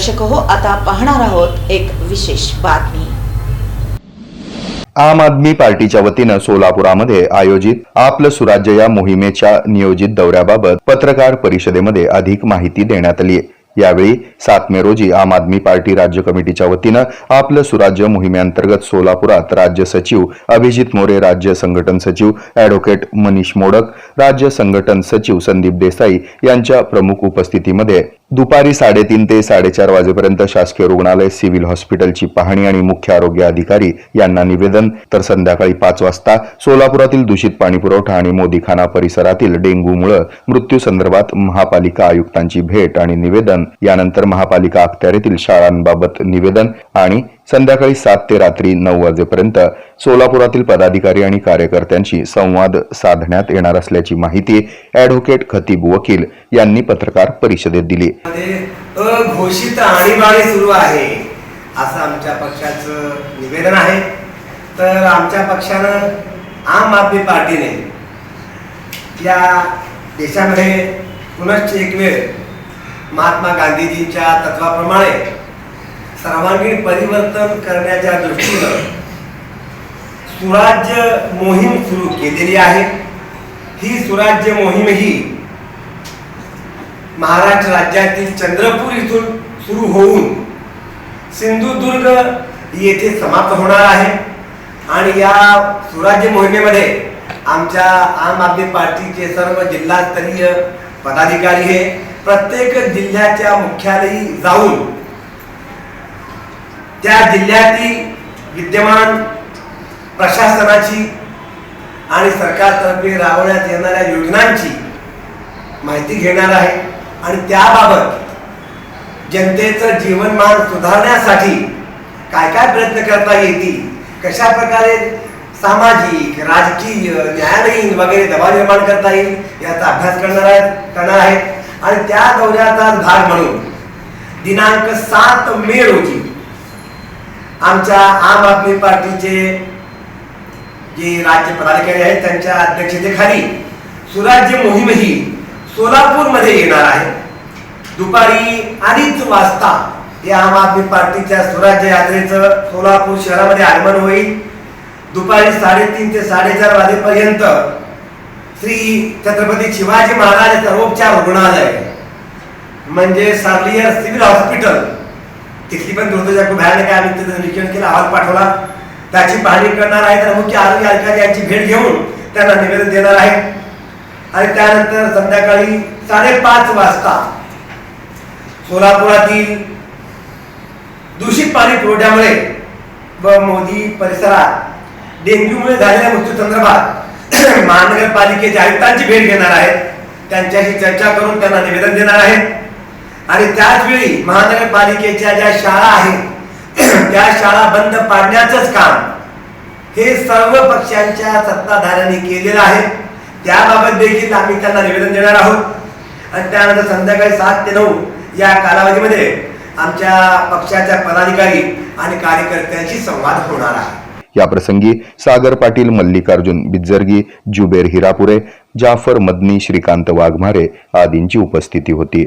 दर्शक हो आता पाहणार आहोत एक विशेष बातमी. आम आदमी पार्टीच्या वतीनं सोलापुरामध्ये आयोजित आपलं सुराज्य या मोहिमेच्या नियोजित दौऱ्याबाबत पत्रकार परिषदेमध्ये अधिक माहिती देण्यात आली यावेळी सात मे रोजी आम आदमी पार्टी राज्य कमिटीच्या वतीनं आपलं सुराज्य मोहिमेअंतर्गत सोलापुरात राज्य सचिव अभिजित मोरे राज्य संघटन सचिव ॲडव्होकेट मनीष मोडक राज्य संघटन सचिव संदीप देसाई यांच्या प्रमुख उपस्थितीमध्ये दुपारी साडेतीन ते साडेचार वाजेपर्यंत शासकीय रुग्णालय सिव्हिल हॉस्पिटलची पाहणी आणि मुख्य आरोग्य अधिकारी यांना निवेदन. तर संध्याकाळी पाच वाजता सोलापुरातील दूषित पाणी पुरवठा आणि मोदीखाना परिसरातील डेंग्यूमुळे मृत्यू संदर्भात महापालिका आयुक्तांची भेट आणि निवेदन. यानंतर महापालिका अखत्यारीतील शाळांबाबत निवेदन आणि संध्याकाळी सात ते रात्री नऊ वाजेपर्यंत सोलापुरातील पदाधिकारी आणि कार्यकर्त्यांशी संवाद साधण्यात येणार असल्याची माहिती ॲडव्होकेट खतीब वकील यांनी पत्रकार परिषदेत दिली. अघोषित आणीबाणी सुरू आहे असं आमच्या पक्षाचं निवेदन आहे. तर आमच्या पक्षानं आम आदमी पार्टीने या देशामध्ये पुनश्च एक वेळ महात्मा गांधीजींच्या तत्वाप्रमाणे सर्वांगीण परिवर्तन करण्याच्या दृष्टीनं सुराज्य मोहीम सुरू केलेली आहे. ही सुराज्य मोहीम ही महाराष्ट्र राज्यातील चंद्रपूर इथून सुरू होऊन सिंधुदुर्ग येथे समाप्त होणार आहे. आणि या सुराज्य मोहिमेमध्ये आमच्या आम आदमी पार्टीचे सर्व जिल्हास्तरीय पदाधिकारी हे प्रत्येक जिल्ह्याच्या मुख्यालयी जाऊन त्या जिल्ह्यातील विद्यमान प्रशासनाची आणि सरकारतर्फे राबवण्यात येणाऱ्या योजनांची माहिती घेणार आहे. आणि त्याबाबत जनतेचं जीवनमान सुधारण्यासाठी काय काय प्रयत्न करता येतील कशा प्रकारे सामाजिक राजकीय न्यायालयीन वगैरे दबाव निर्माण करता येईल याचा अभ्यास करणार आहेत करणार आहेत. आणि त्या दौऱ्याचा भाग म्हणून दिनांक सात मे रोजी आमच्या आम आदमी पार्टीचे जे राज्य पदाधिकारी आहेत त्यांच्या अध्यक्षतेखाली सुराज्य मोहीम ही सोलापूरमध्ये येणार आहे. दुपारी अडीच वाजता या आम आदमी पार्टीच्या स्वराज्य यात्रेचं सोलापूर शहरामध्ये आगमन होईल. दुपारी साडेतीन ते साडेचार वाजेपर्यंत श्री छत्रपती शिवाजी महाराज सर्वोपचार रुग्णालय म्हणजे सार्लियर सिव्हिल हॉस्पिटल तिथली पण दुर्दशा खूप भयानक आहे आम्ही तिथं निरीक्षण केलं अहवाल पाठवला. त्याची पाहणी करणार आहे तर मुख्य आरोग्य अधिकारी यांची भेट घेऊन त्यांना निवेदन देणार आहे. आणि त्यानंतर संध्याकाळी साडेपाच वाजता सोलापुरातील दूषित पाणी पुरवठ्यामुळे व मोदी परिसरात डेंग्यूमुळे झालेल्या मृत्यू संदर्भात महानगरपालिकेच्या आयुक्तांची भेट घेणार आहेत. त्यांच्याशी चर्चा करून त्यांना निवेदन देणार आहेत. आणि त्याच वेळी महानगरपालिकेच्या ज्या शाळा आहेत त्या शाळा बंद पाडण्याचंच काम हे सर्व पक्षांच्या सत्ताधाऱ्यांनी केलेलं आहे. त्याबाबत देखील आम्ही त्यांना निवेदन देणार आहोत. आणि त्यानंतर संध्याकाळी सात ते नऊ या कालावधीमध्ये आमच्या पक्षाच्या पदाधिकारी आणि कार्यकर्त्यांशी संवाद होणार आहे. याप्रसंगी सागर पाटील मल्लिकार्जुन बिज्जर्गी जुबेर हिरापुरे जाफर मदनी श्रीकांत वाघमारे आदींची उपस्थिती होती.